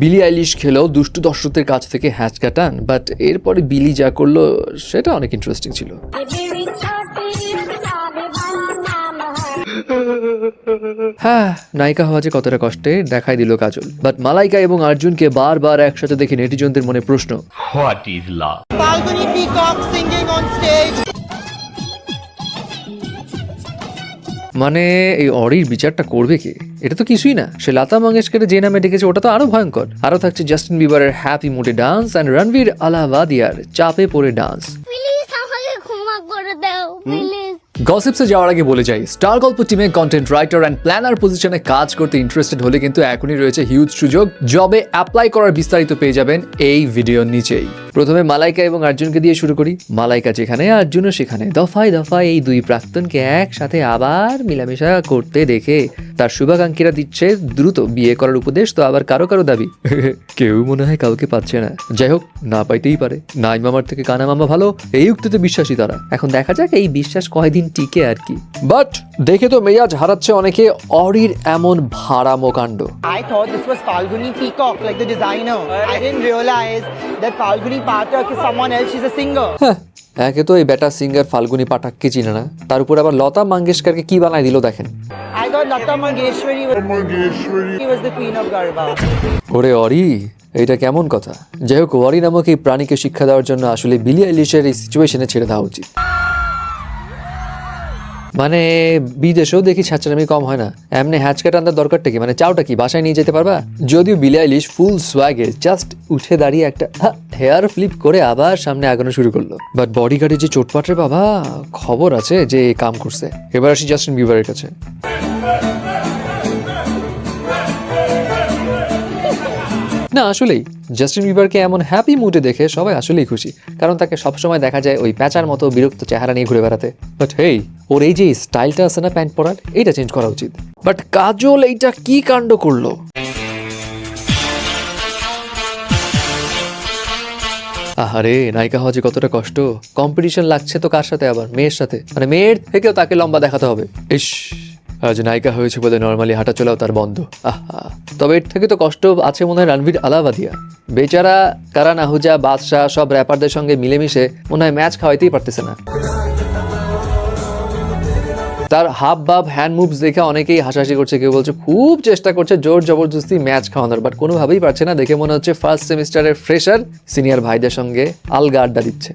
বিলি আইলিশ খেলেও দুষ্টু দর্শকদের কাছ থেকে হ্যাচ কাটান বাট এরপরে বিলি যা করল সেটা অনেক ইন্টারেস্টিং ছিল। হ্যাঁ নায়িকা হওয়া যে কতটা কষ্টে দেখাই দিল কাজল। বাট মালাইকা এবং অর্জুনকে বারবার একসাথে দেখে নেটিজনদের মনে প্রশ্ন। হোয়াট ইজ লাভ মানে এই অরির বিচারটা করবে কে? এটা তো কিছুই না। সে লতা মঙ্গেশকর যে নামে ডেকেছে ওটা তো আরও ভয়ঙ্কর। আরও থাকছে জাস্টিন বিবারের হ্যাপি মুডে ডান্স অ্যান্ড রণবীর আলাহাবাদিয়ার চাপে পড়ে ডান্স গসিপসে যাওয়ার আগে বলে যাই স্টার গল্প টিমে কন্টেন্ট রাইটার অ্যান্ড প্ল্যানার পজিশনে কাজ করতে ইন্টারেস্টেড হলে কিন্তু এখনই রয়েছে হিউজ সুযোগ। জবে অ্যাপ্লাই করার বিস্তারিত পেয়ে যাবেন এই ভিডিওর নিচেই। প্রথমে মালাইকা এবং অর্জুনকে দিয়ে শুরু করি। মালাইকা যেখানে অর্জুনও সেখানে। দফায় দফায় এই দুই প্রাক্তনকে একসাথে আবার মিলামেশা করতে দেখে তার শুভাকাঙ্ক্ষীরা দিচ্ছে, দ্রুত বিয়ে করার উপদেশ তো আবার কারও কারও দাবি। কেউ মনে হয় কাউকে পাচ্ছে না। যাই হোক, না পাইতেই পারে। নাই মামার থেকে কানা মামা ভালো, এই উক্তিতে বিশ্বাসী তারা। এখন দেখা যাক এই বিশ্বাস কয়দিন টিকে আর কি। বাট দেখে তো মেয়াজ হারাচ্ছে অনেকে অরির এমন ভাড়া মোকাণ্ড সিঙ্গার একে তো এই বেটা সিঙ্গার ফালগুনি পাঠককে চিনে না। তার উপর আবার লতা মঙ্গেশকরকে কি বানাই দিল দেখেন। ওরে অরি এটা কেমন কথা? যাই হোক অরি নামক এই প্রাণীকে শিক্ষা দেওয়ার জন্য আসলে বিলি আইলিশের এই সিচুয়েশনে ছেড়ে দেওয়া উচিত। মানে বিদেশেও দেখি ছাত্রামি কম হয় না। এমনি হ্যাচকাট আনার দরকারটা কি? মানে চাওটা কি? বাসায় নিয়ে যেতে পারবা? যদিও বিলাইলিশ ফুল সোয়াগে জাস্ট উঠে দাঁড়িয়ে একটা হেয়ার ফ্লিপ করে আবার সামনে আগানো শুরু করল। বাট বডিগার্ডের যে চোটপাটের বাবা, খবর আছে যে কাম করছে। এবার আসি জাস্টিন বিবারের কাছে। না, আসলেই। জাস্টিন বিবারকে এমন হ্যাপি মুডে দেখে সবাই আসলেই খুশি, কারণ তাকে সবসময় দেখা যায় ওই প্যাচার মতো বিরক্ত চেহারা নিয়ে ঘুরে বেড়াতে। বাট হেই ওর এই যে স্টাইলটা আছে না প্যান্ট পরার, এইটা চেঞ্জ করা উচিত। বাট কাজল এইটা কি কাণ্ড করল? আহারে, নায়িকা হওয়া যে কতটা কষ্ট। কম্পিটিশন লাগছে তো কার সাথে আবার? মেয়ের সাথে। মানে মেয়ের থেকেও তাকে লম্বা দেখাতে হবে। ইস। আজ নায়িকা হয়েছে বলে নর্মালি হাঁটা চলাও তার বন্ধ। আহা। তবে এর থেকে তো কষ্ট আছে মনে হয় রণবীর আলাবাদিয়া বেচারা কারান আহুজা বাদশাহ, সব র্যাপারদের সঙ্গে মিলেমিশে মনে হয় ম্যাচ খাওয়াইতেই পারতেছে না। তার হাব বাব হ্যান্ড মুভস দেখে অনেকেই হাসাহাসি করছে, কেউ বলছে খুব চেষ্টা করছে জোর জবরদস্তি ম্যাচ খাওয়ানোর বাট কোনোভাবেই পারছে না। দেখে মনে হচ্ছে ফার্স্ট সেমিস্টারের ফ্রেশার সিনিয়র ভাইদের সঙ্গে আলগা আড্ডা দিচ্ছে।